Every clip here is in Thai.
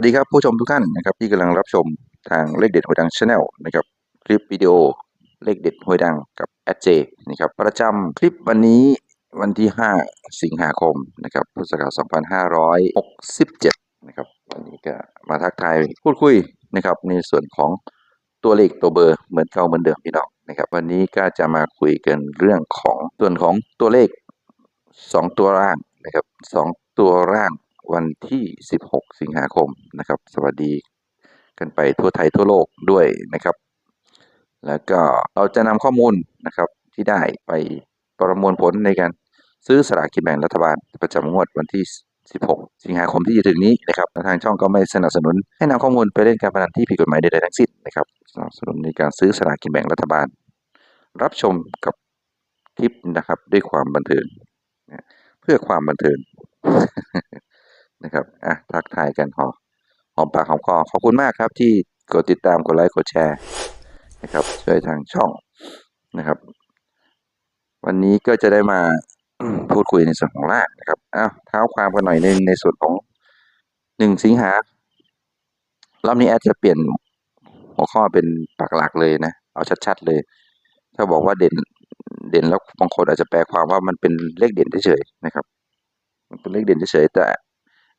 วัสดีครับผู้ชมทุกท่านนะครับที่กำลังรับชมทางเลขเด็ดหวยดังชาแนลนะครับคลิปวิดีโอเลขเด็ดหวยดังกับแอดเจนะครับประจำคลิปวันนี้วันที่ 5 สิงหาคมนะครับพุทธศักราช2567นะครับวันนี้ก็มาทักทายพูดคุยนะครับในส่วนของตัวเลขตัวเบอร์เหมือนเก่าเหมือนเดิมพี่น้องนะครับวันนี้ก็จะมาคุยกันเรื่องของส่วนของตัวเลขสองตัวร่างนะครับสองตัวร่าง วันที่ 16 สิงหาคมนะครับ สวัสดีกันไปทั่วไทยทั่วโลกด้วยนะครับ แล้วก็เราจะนำข้อมูลนะครับที่ได้ไปประมวลผลในการซื้อสลากกินแบ่งรัฐบาลประจำงวดวันที่ 16 สิงหาคมที่จะถึงนี้นะครับทางช่องก็ไม่สนับสนุน ให้นำข้อมูลไปเล่นการพนันที่ผิดกฎหมายใดๆทั้งสิ้นนะครับสนับสนุนในการซื้อสลากกินแบ่งรัฐบาล รับชมกับคลิปนะครับด้วยความบันเทิงเพื่อความบันเทิง นะครับอะทักทายกันหอหอมปากหอมคอขอบคุณมากครับที่กดติดตามกดไลค์กดแชร์นะครับช่วยทางช่องนะครับ วันนี้ก็จะได้มาพูดคุยในส่วนของล่างนะครับอ้าวเท้าความกันหน่อยหนึงในส่วนของหนึ่งสิงหารอบนี้แอดจะเปลี่ยนหัวข้อเป็นปักหลักเลยนะ เอาชัดๆเลย ถ้าบอกว่าเด่นเด่นแล้วบางคนอาจจะแปลความว่ามันเป็นเลขเด่นเฉยๆนะครับ มันเป็นเลขเด่นเฉยๆแต่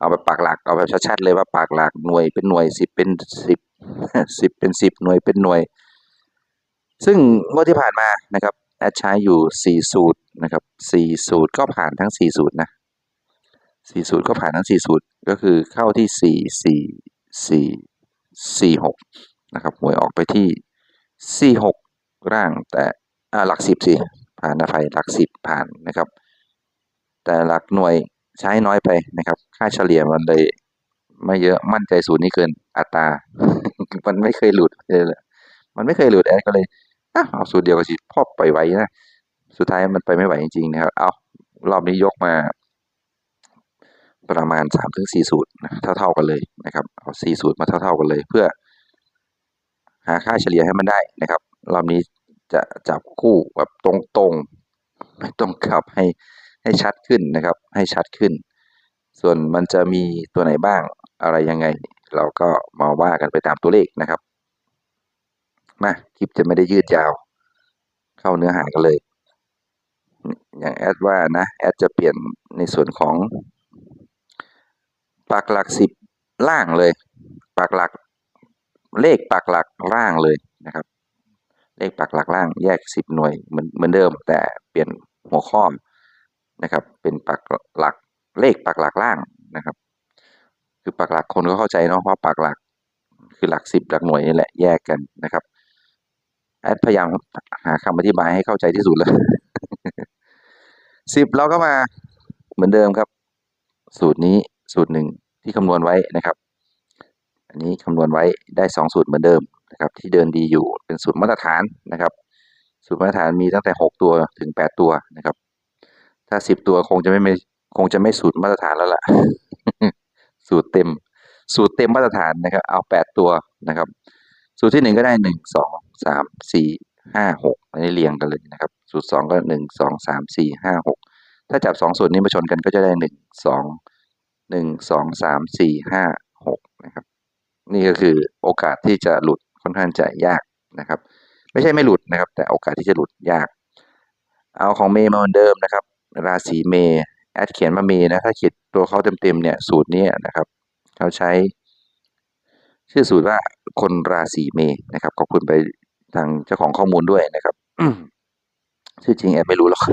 เอาแบบปากหลักเอาแบบชัดๆเลยว่าปากหลักหน่วยเป็นหน่วยสิบเป็นสิบสิบเป็นสิบหน่วยเป็นหน่วย ซึ่งงวดที่ผ่านมานะครับแอดใช้อยู่สี่สูตรนะครับสี่สูตรก็ผ่านทั้งสี่สูตรนะสี่สูตรก็ผ่านทั้งสี่สูตรก็คือเข้าที่สี่สี่สี่สี่หกนะครับหวยออกไปที่สี่หกร่างแต่อ่าหลักสิบสิผ่านนะไฟหลักสิบผ่านนะครับ แต่หลักหน่วย ใช้น้อยไปนะครับ ค่าเฉลี่ยมันเลยไม่เยอะมั่นใจสูตรนี้เกินอัตรา มันไม่เคยหลุดเลยมันไม่เคยหลุดแอดก็เลยอเอาสูตรเดียวกันสิพ่อไปไหวนะสุดท้ายมันไปไม่ไหวจริงๆนะครับเอารอบนี้ยกมา ประมาณสามถึงสี่สูตรนะเท่าๆกันเลยนะครับเอาสี่สูตรมาเท่า ๆกันเลย เพื่อ หาค่าเฉลี่ยให้มันได้นะครับ รอบนี้จะจับคู่แบบตรงๆไม่ต้องกลับให้ ให้ชัดขึ้นนะครับ ให้ชัดขึ้น ส่วนมันจะมีตัวไหนบ้างอะไรยังไง เราก็มาว่ากันไปตามตัวเลขนะครับมาคลิปจะไม่ได้ยืดยาว เข้าเนื้อหากันเลย อย่างแอดว่านะแอดจะเปลี่ยนในส่วนของปากหลักสิบล่างเลยปากหลักเลขปากหลักล่างเลยนะครับ เลขปากหลักล่างแยกสิบหน่วยเหมือนเหมือนเดิม แต่เปลี่ยนหัวข้อ นะครับเป็นปากหลักเลขปากหลักล่างนะครับ คือปากหลักคนก็เข้าใจเนาะเพราะปากหลักคือหลักสิบหลักหน่วยนี่แหละแยกกันนะครับแอดพยายามหาคำอธิบายให้เข้าใจที่สุดเลยสิบเราก็มาเหมือนเดิมครับ สูตรนี้สูตรหนึ่งที่คำนวณไว้นะครับ อันนี้คำนวณไว้ได้สองสูตรเหมือนเดิมนะครับ ที่เดินดีอยู่เป็นสูตรมาตรฐานนะครับ สูตรมาตรฐานมีตั้งแต่หกตัวถึงแปดตัวนะครับ ถ้าสิบตัวคงจะไม่ไม่คงจะไม่สูตรมาตรฐานแล้วล่ะ สูตรเต็ม สูตรเต็มมาตรฐานนะครับ เอาแปดตัวนะครับ สูตรที่หนึ่งก็ได้หนึ่งสองสามสี่ห้าหกอันนี้เรียงกันเลยนะครับ สูตรสองก็หนึ่งสองสามสี่ห้าหกถ้าจับสองสูตรนี้มาชนกันก็จะได้หนึ่งสองหนึ่งสองสามสี่ห้าหกนะครับ นี่ก็คือโอกาสที่จะหลุดค่อนข้างจะยากนะครับ ไม่ใช่ไม่หลุดนะครับ แต่โอกาสที่จะหลุดยาก เอาของเมย์มาเหมือนเดิมนะครับ ราศีเมย์แอดเขียนมาเมย์นะถ้าเขียนตัวเขาเต็มๆเนี่ยสูตรนี้นะครับเขาใช้ ชื่อสูตรว่าคนราศีเมษนะครับขอบคุณไปทางเจ้าของข้อมูลด้วยนะครับชื่อจริงแอดไม่รู้หรอก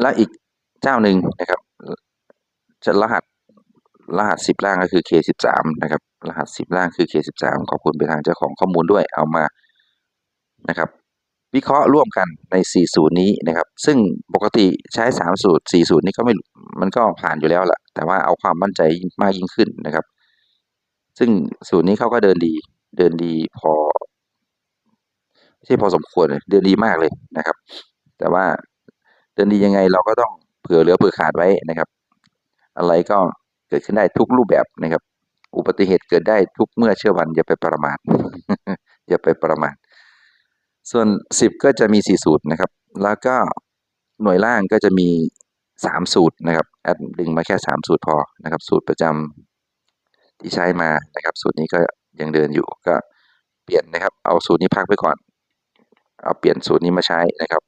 แล้วอีกเจ้าหนึ่งนะครับจะรหัสรหัสสิบล่างก็คือ K สิบสามนะครับ รหัสสิบล่างคือ K สิบสามขอบคุณไปทางเจ้าของข้อมูลด้วยเอามานะครับ วิเคราะห์ร่วมกันในสี่สูตรนี้นะครับ ซึ่งปกติใช้สามสูตรสี่สูตรนี้ก็ไม่มันก็ผ่านอยู่แล้วแหละแต่ว่าเอาความมั่นใจมากยิ่งขึ้นนะครับ ซึ่งสูตรนี้เขาก็เดินดี เดินดีพอไม่ใช่พอสมควรเลยเดินดีมากเลยนะครับ แต่ว่าเดินดียังไงเราก็ต้องเผื่อเหลือเผื่อขาดไว้นะครับ อะไรก็เกิดขึ้นได้ทุกรูปแบบนะครับ อุบัติเหตุเกิดได้ทุกเมื่อเชื่อวันอย่าไปประมาทอย่าไปประมาท ส่วนสิบก็จะมีสี่สูตรนะครับ แล้วก็หน่วยล่างก็จะมีสามสูตรนะครับแอดดึงมาแค่ 3 สูตรพอนะครับ สูตรประจำที่ใช้มานะครับ สูตรนี้ก็ยังเดินอยู่ก็เปลี่ยนนะครับ เอาสูตรนี้พักไปก่อน เอาเปลี่ยนสูตรนี้มาใช้นะครับ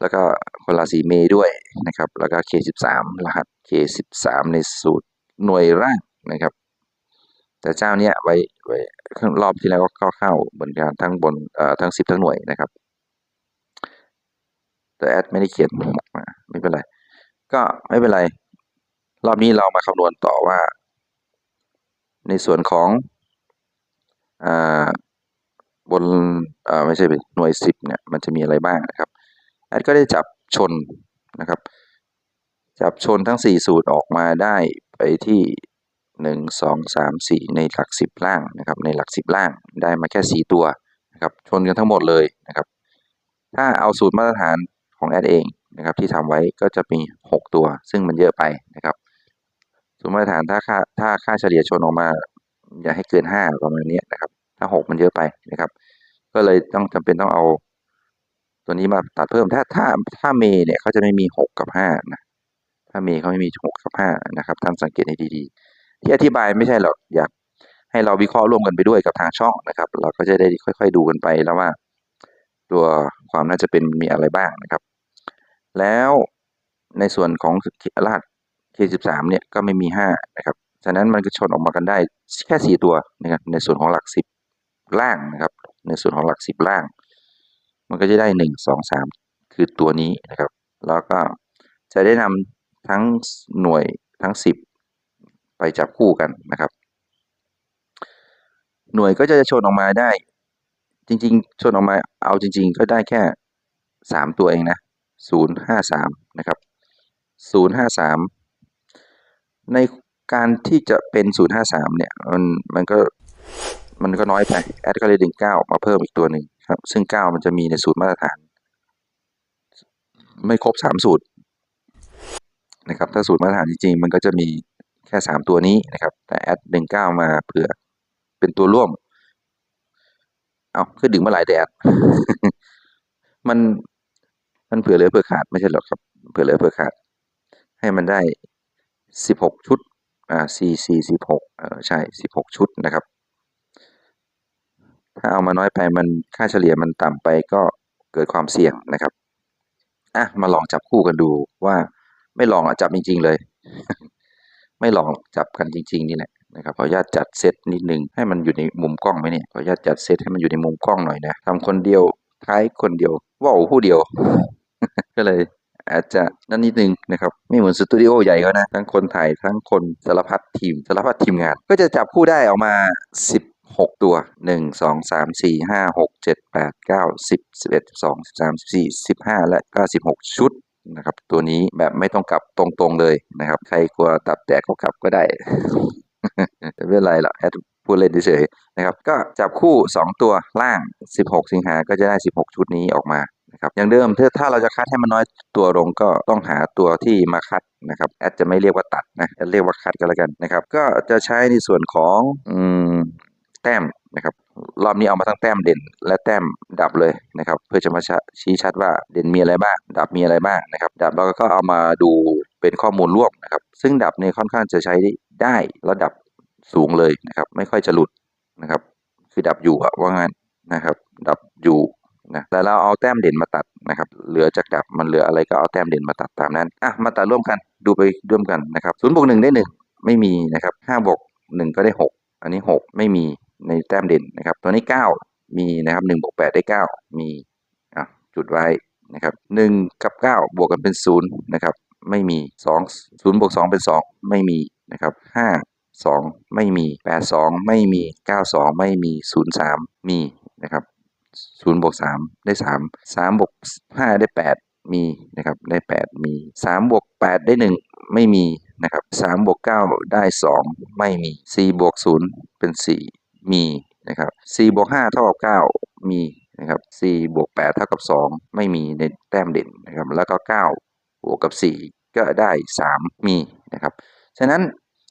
แล้วก็คนราศีเมษด้วยนะครับ แล้วก็ K13 รหัส K13 ในสูตรหน่วยร่างนะครับ แต่เจ้าเนี้ยไว้ไว้ รอบที่แล้วก็เข้าเหมือนกันทั้งบนเอ่อทั้งสิบทั้งหน่วยนะครับ แต่แอดไม่ได้เขียนมาไม่เป็นไร ก็ไม่เป็นไร รอบนี้เรามาคำนวณต่อว่า ในส่วนของอ่าบนเอ่อไม่ใช่หน่วยสิบเนี่ยมันจะมีอะไรบ้างนะครับแอดก็ได้จับชนนะครับ จับชนทั้ง 4 สูตรออกมาได้ไปที่ 1 2 3 4 ในหลัก 10 ล่างนะครับในหลัก 10 ล่างได้มาแค่ 4 ตัวนะครับชนกันทั้งหมดเลยนะครับถ้าเอาสูตรมาตรฐานของแอดเองนะครับที่ทำไว้ก็จะมี 6 ตัว ซึ่งมันเยอะไปนะครับสูตรมาตรฐานถ้าค่าถ้าค่าเฉลี่ยชนออกมา อย่าให้เกิน 5 ประมาณนี้นะครับถ้า 6 มันเยอะไปนะครับ ก็เลยต้องจำเป็นต้องเอาตัวนี้มาตัดเพิ่มถ้าถ้าถ้าเมย์เนี่ยเขาจะไม่มี 6 กับ5นะถ้าเมย์เขาไม่มี 6 กับ5นะครับท่านสังเกตให้ดีๆ ที่อธิบายไม่ใช่หรอกอยากให้เราวิเคราะห์ร่วมกันไปด้วยกับทางช่องนะครับ เราก็จะได้ค่อย ๆ ดูกันไปแล้วว่า ตัวความน่าจะเป็นมีอะไรบ้างนะครับ แล้วในส่วนของรหัส K13 เนี่ยก็ไม่มี5นะครับฉะนั้นมันก็ชนออกมากันได้แค่ 4 ตัวนะครับในส่วนของหลัก 10 ล่างนะครับ ในส่วนของหลัก 10 ล่าง มันก็จะได้ 1 2 3 คือตัวนี้นะครับ แล้วก็จะได้นำทั้งหน่วยทั้ง 10 ไปจับคู่กันนะครับ หน่วยก็จะชนออกมาได้ จริง ๆ ชนออกมาเอาจริง ๆ ก็ได้แค่ 3 ตัวเองนะ053นะครับ053 ในการที่จะเป็น053เนี่ยมันมันก็มันก็น้อยไปแอดก็เลยดึง9มาเพิ่มอีกตัวหนึ่งครับ ซึ่ง 9 มันจะมีในสูตรมาตรฐาน ไม่ครบ 3 สูตรนะครับ ถ้าสูตรมาตรฐานจริงๆมันก็จะมี แค่ 3 ตัวนี้นะครับ แต่แอดดึง9มาเผื่อเป็นตัวร่วม เอาคือดึงมาหลายแดดมันมันเผื่อเหลือเผื่อขาดไม่ใช่หรอกครับ เผื่อเหลือเผื่อขาด ให้มันได้ 16 ชุดอ่า4 4 16เออใช่16ชุดนะครับ ถ้าเอามาน้อยไปมันค่าเฉลี่ยมันต่ำไปก็เกิดความเสี่ยงนะครับอะมาลองจับคู่กันดูว่าไม่ลองอะจับจริง ๆ เลย ไม่ลองจับกันจริง ๆ นี่แหละนะครับขออนุญาตจัดเซตนิดนึงให้มันอยู่ในมุมกล้องไหมเนี่ยขออนุญาตจัดเซตให้มันอยู่ในมุมกล้องหน่อยนะทำคนเดียวท้ายคนเดียวว่าวผู้เดียว ก็เลยอาจจะนั่นนิดนึงนะครับไม่เหมือนสตูดิโอใหญ่เขานะทั้งคนถ่ายทั้งคนสารพัดทีมสารพัดทีมงาน ก็จะจับคู่ได้ออกมา 16 ตัว 1 2 3 4 5 6 7 8 9 10 11 12 13 14 15 และก็16 ชุด นะครับ ตัวนี้แบบไม่ต้องกลับตรงๆเลยนะครับ ใครกลัวตับแตกก็กลับก็ได้ ไม่เป็นไรหรอกแอดพูดเล่นเฉยๆนะครับ ก็จับคู่ 2 ตัวล่าง 16 สิงหาก็จะได้ 16 ชุดนี้ออกมานะครับอย่างเดิมถ้าถ้าเราจะคัดให้มันน้อยตัวลงก็ต้องหาตัวที่มาคัดนะครับแอดจะไม่เรียกว่าตัดนะแอดเรียกว่าคัดกันแล้วกันนะครับ ก็จะใช้ในส่วนของอแต้มนะครับ รอบนี้เอามาทั้งแต้มเด่น และแต้มดับเลยนะครับเพื่อจะมาชี้ชัดว่าเด่นมีอะไรบ้างดับมีอะไรบ้างนะครับดับเราก็เอามาดูเป็นข้อมูลร่วมนะครับซึ่งดับเนี่ยค่อนข้างจะใช้ได้ระดับสูงเลยนะครับไม่ค่อยจะหลุดนะครับคือดับอยู่อะว่างั้นนะครับดับอยู่นะแต่เราเอาแต้มเด่นมาตัดนะครับเหลือจากดับมันเหลืออะไรก็เอาแต้มเด่นมาตัดตามนั้นอะมาตัดร่วมกันดูไปร่วมกันนะครับศูนย์บวกหนึ่งได้หนึ่งไม่มีนะครับห้าบวกหนึ่งก็ได้หกอันนี้หกไม่มี ในแต้มเด่นนะครับ ตัวนี้เก้ามีนะครับหนึ่งบวกแปดได้เก้ามีอะจุดไว้นะครับหนึ่งกับเก้าบวกกันเป็นศูนย์นะครับ ไม่มีสองศูนย์บวกสองเป็นสองไม่มีนะครับห้าสองไม่มีแปดสองไม่มีเก้าสองไม่มีศูนย์สามมีนะครับศูนย์บวกสามได้สามสามบวกห้าได้แปดมีนะครับได้แปดมีสามบวกแปดได้หนึ่งไม่มีนะครับสามบวกเก้าได้สองไม่มีสี่บวกศูนย์เป็นสี่ มีนะครับสี่บวกห้าเท่ากับเก้ามีนะครับสี่บวกแปดเท่ากับสองไม่มีในแต้มเด่นนะครับแล้วก็เก้าบวกกับสี่ก็ได้สามมีนะครับฉะนั้น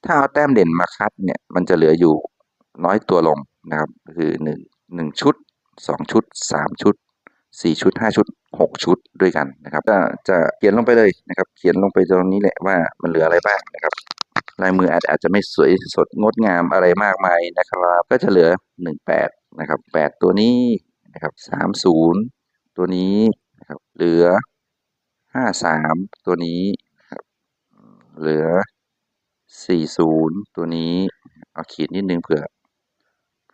ถ้าเอาแต้มเด่นมาคัดเนี่ยมันจะเหลืออยู่น้อยตัวลงนะครับคือหนึ่งหนึ่งชุดสองชุดสามชุดสี่ชุดห้าชุดหกชุดด้วยกันนะครับก็จะเขียนลงไปเลยนะครับเขียนลงไปตรงนี้แหละว่ามันเหลืออะไรบ้างนะครับ ลายมืออาจอาจจะไม่สวยสดงดงามอะไรมากมายนะครับ ก็จะเหลือหนึ่งแปดนะครับแปดตัวนี้นะครับสามศูนย์ตัวนี้นะครับ เหลือห้าสามตัวนี้ครับเหลือสี่ศูนย์ตัวนี้ เอาขีดนิดนึงเผื่อ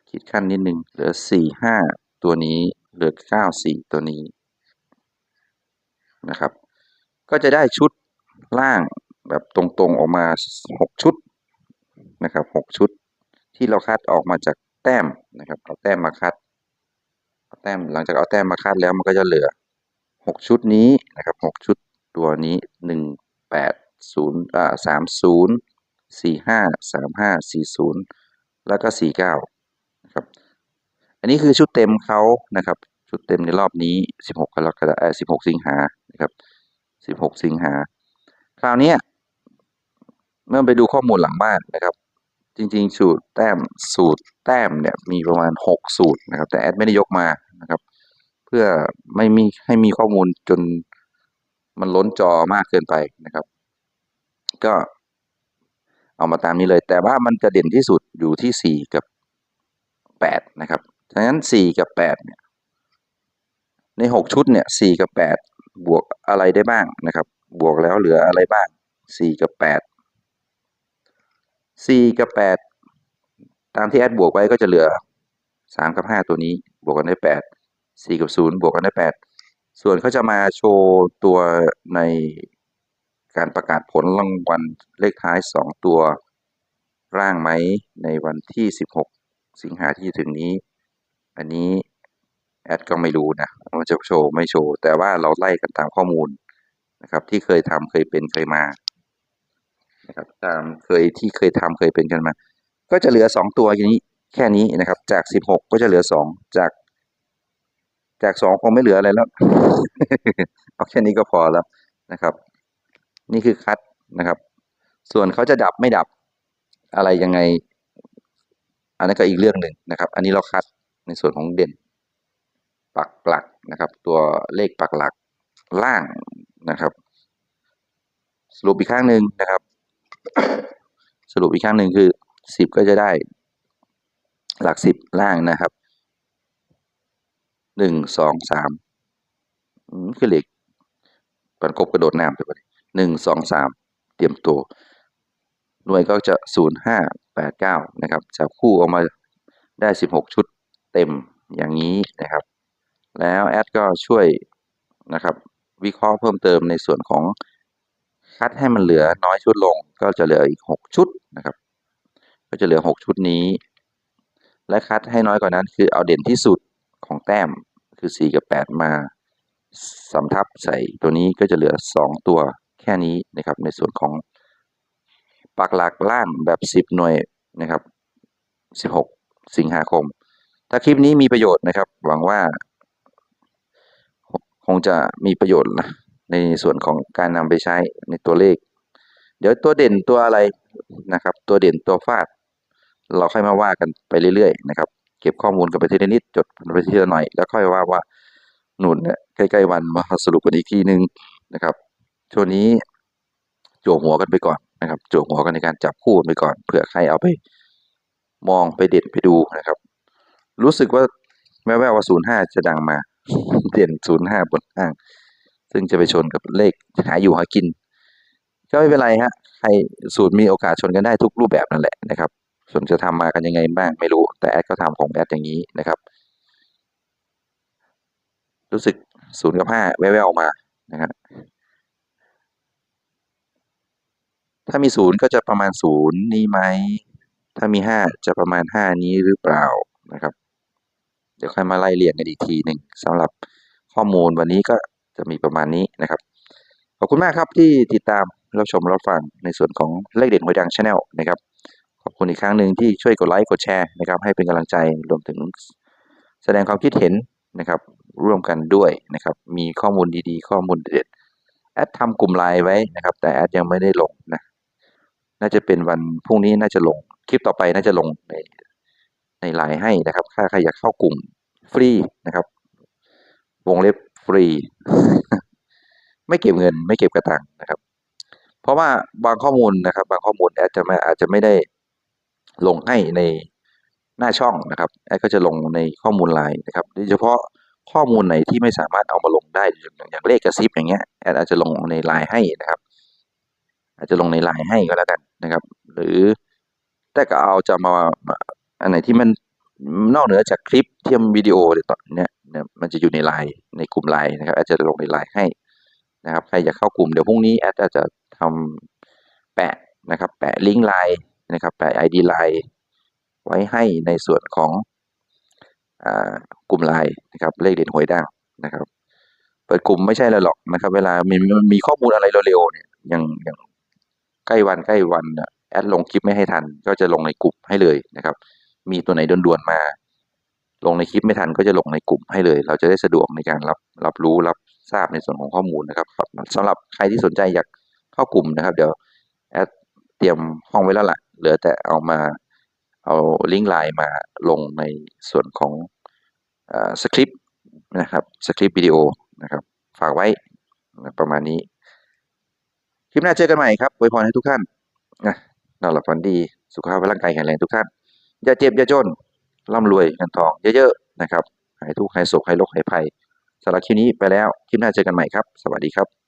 ขีดขั้นนิดนึง เหลือสี่ห้าตัวนี้ เหลือเก้าสี่ตัวนี้นะครับ ก็จะได้ชุดล่าง แบบตรงๆออกมาหกชุดนะครับหกชุดที่เราคัดออกมาจากแต้มนะครับ เอาแต้มมาคัดเอาแต้มหลังจากเอาแต้มมาคัดแล้วมันก็จะเหลือหกชุดนี้นะครับหกชุดตัวนี้หนึ่งแปดศูนย์อ่าสามศูนย์สี่ห้าสามห้าสี่ศูนย์แล้วก็สี่เก้านะครับอันนี้คือชุดเต็มเขานะครับ ชุดเต็มในรอบนี้ 16กรกฎาคม16 สิงหานะครับ 16 สิงหาคราวนี้ เมื่อไปดูข้อมูลหลังบ้านนะครับ จริงๆ สูตรแต้มสูตรแต้มเนี่ยมีประมาณ 6 สูตรนะครับ แต่แอดไม่ได้ยกมานะครับ เพื่อไม่มีให้มีข้อมูลจนมันล้นจอมากเกินไปนะครับ ก็เอามาตามนี้เลย แต่ว่ามันจะเด่นที่สุดอยู่ที่ 4 กับ 8 นะครับฉะนั้น 4 กับ 8 เนี่ย ใน 6 ชุดเนี่ย4กับ 8 บวกอะไรได้บ้างนะครับ บวกแล้วเหลืออะไรบ้าง 4 กับ 8 4 กับ 8 ตามที่แอดบวกไว้ก็จะเหลือ 3 กับ 5 ตัวนี้บวกกันได้ 8 4 กับ 0 บวกกันได้ 8 ส่วนเขาจะมาโชว์ตัวในการประกาศผลรางวัลเลขท้าย 2 ตัวร่างไหมในวันที่ 16 สิงหาที่ถึงนี้ อันนี้แอดก็ไม่รู้นะว่าจะโชว์ไม่โชว์ แต่ว่าเราไล่กันตามข้อมูลนะครับที่เคยทำเคยเป็นเคยมา นะครับ ตามเคยที่เคยทำเคยเป็นกันมา ก็จะเหลือสองตัวอย่างนี้แค่นี้นะครับ จากสิบหกก็จะเหลือสองจาก จากสองคงไม่เหลืออะไรแล้วเอาแค่นี้ก็พอแล้วนะครับ นี่คือคัดนะครับ ส่วนเขาจะดับไม่ดับอะไรยังไง อันนั้นก็อีกเรื่องหนึ่งนะครับ อันนี้เราคัดในส่วนของเด่น ปักหลักนะครับ ตัวเลขปักหลักล่างนะครับ สรุปอีกครั้งหนึ่งนะครับ สรุปอีกครั้งหนึ่งคือสิบก็จะได้หลักสิบล่างนะครับหนึ่งสองสามคือเลขปันกบกระโดดน้ำไปหนึ่งสองสามเตรียมตัว หน่วยก็จะศูนย์ห้าแปดเก้านะครับจับคู่ออกมาได้สิบหกชุดเต็มอย่างนี้นะครับ แล้วแอดก็ช่วยนะครับ วิเคราะห์เพิ่มเติมในส่วนของ คัดให้มันเหลือน้อยชุดลง ก็จะเหลืออีกหกชุดนะครับ ก็จะเหลือหกชุดนี้ และคัดให้น้อยกว่านั้นคือเอาเด่นที่สุดของแต้มคือสี่กับแปดมาสำทับใส่ตัวนี้ก็จะเหลือสองตัวแค่นี้นะครับ ในส่วนของปักหลักล่างแบบสิบหน่วยนะครับสิบหกสิงหาคม ถ้าคลิปนี้มีประโยชน์นะครับ หวังว่า คงจะมีประโยชน์นะ ในส่วนของการนำไปใช้ในตัวเลข เดี๋ยวตัวเด่นตัวอะไรนะครับ ตัวเด่นตัวฟาด เราค่อยมาว่ากันไปเรื่อยๆนะครับ เก็บข้อมูลกันไปทีละนิดจดไปทีละหน่อย แล้วค่อยว่าว่าหนุนเนี่ยใกล้ๆวันมาสรุปกันอีกทีนึงนะครับช่วงนี้โจวหัวกันไปก่อนนะครับโจวหัวกันในการจับคู่ไปก่อนเผื่อใครเอาไป มองไปเด่นไปดูนะครับ รู้สึกว่าแม้ว่าศูนย์ห้าจะดังมา เด่นศูนย์ห้าบนห้าง ซึ่งจะไปชนกับเลขหาอยู่หากิน ก็ไม่เป็นไรฮะใครสูตรมีโอกาสชนกันได้ทุกรูปแบบนั่นแหละนะครับ ส่วนจะทำมากันยังไงบ้างไม่รู้ แต่แอดก็ทำของแอดอย่างนี้นะครับ รู้สึกศูนย์กับห้าแว่วๆมานะครับถ้ามีศูนย์ก็จะประมาณศูนย์นี้ไหม ถ้ามีห้าจะประมาณห้านี้หรือเปล่านะครับ เดี๋ยวค่อยมาไล่เรียงกันอีกทีหนึ่งสำหรับข้อมูลวันนี้ก็ จะมีประมาณนี้นะครับ ขอบคุณมากครับที่ติดตามรับชมรับฟังในส่วนของเลขเด่นหวยดังชาแนลนะครับ ขอบคุณอีกครั้งหนึ่งที่ช่วยกดไลค์กดแชร์นะครับ ให้เป็นกำลังใจรวมถึงแสดงความคิดเห็นนะครับ ร่วมกันด้วยนะครับ มีข้อมูลดีๆ ข้อมูลเด็ดแอดทำกลุ่มไลน์ไว้นะครับ แต่แอดยังไม่ได้ลงนะน่าจะเป็นวันพรุ่งนี้น่าจะลงคลิปต่อไปน่าจะลงในในไลน์ให้นะครับถ้าใครอยากเข้ากลุ่มฟรีนะครับ วงเล็บ ฟรี ไม่เก็บเงิน ไม่เก็บกระตังนะครับ เพราะว่าบางข้อมูลนะครับ บางข้อมูลแอดจะไม่อาจจะไม่ได้ลงให้ในหน้าช่องนะครับแอดก็จะลงในข้อมูลไลน์นะครับโดยเฉพาะข้อมูลไหนที่ไม่สามารถเอามาลงได้อย่างอย่างเลขกระซิบอย่างเงี้ยแอดอาจจะลงในไลน์ให้นะครับ อาจจะลงในไลน์ให้ก็แล้วกันนะครับ หรือแต่ก็เอาจะมามาอันไหนที่มัน นอกเหนือจากคลิปเทียมวิดีโอเนี่ยตอนนี้มันจะอยู่ในไลน์ในกลุ่มไลน์นะครับอดจจะลงในไลน์ให้นะครับ ใครอยากเข้ากลุ่มเดี๋ยวพรุ่งนี้แอดจะทำแปะนะครับ แปะลิงก์ไลน์นะครับแปะ ID ไลน์ไว้ให้ในส่วนของอ่ากลุ่มไลน์นะครับเลขเด่นหวยดังนะครับ เปิดกลุ่มไม่ใช่อะไรหรอกนะครับ เวลามีมันมีข้อมูลอะไรเร็วๆเนี่ยอย่างอย่างใกล้วันใกล้วันนะแอดลงคลิปไม่ให้ทัน ก็จะลงในกลุ่มให้เลยนะครับ มีตัวไหนด่วนๆมา ลงในคลิปไม่ทันก็จะลงในกลุ่มให้เลย เราจะได้สะดวกในการรับรับรู้รับทราบในส่วนของข้อมูลนะครับสำหรับใครที่สนใจอยากเข้ากลุ่มนะครับ เดี๋ยวแอดเตรียมห้องไว้แล้วล่ะเหลือแต่เอามาเอาลิงก์ไลน์มาลงในส่วนของเอ่อสคริปต์นะครับสคริปต์วิดีโอนะครับฝากไว้ประมาณนี้ คลิปหน้าเจอกันใหม่ครับอวยพรให้ทุกท่านนะนอนหลับฝันดี สุขภาพร่างกายแข็งแรงทุกท่าน อย่าเจ็บอย่าจนร่ำรวยเงินทองเยอะๆนะครับหายทุกข์หายโศกหายโรคหายภัยสำหรับคลิปนี้ไปแล้วคลิปหน้าเจอกันใหม่ครับ สวัสดีครับ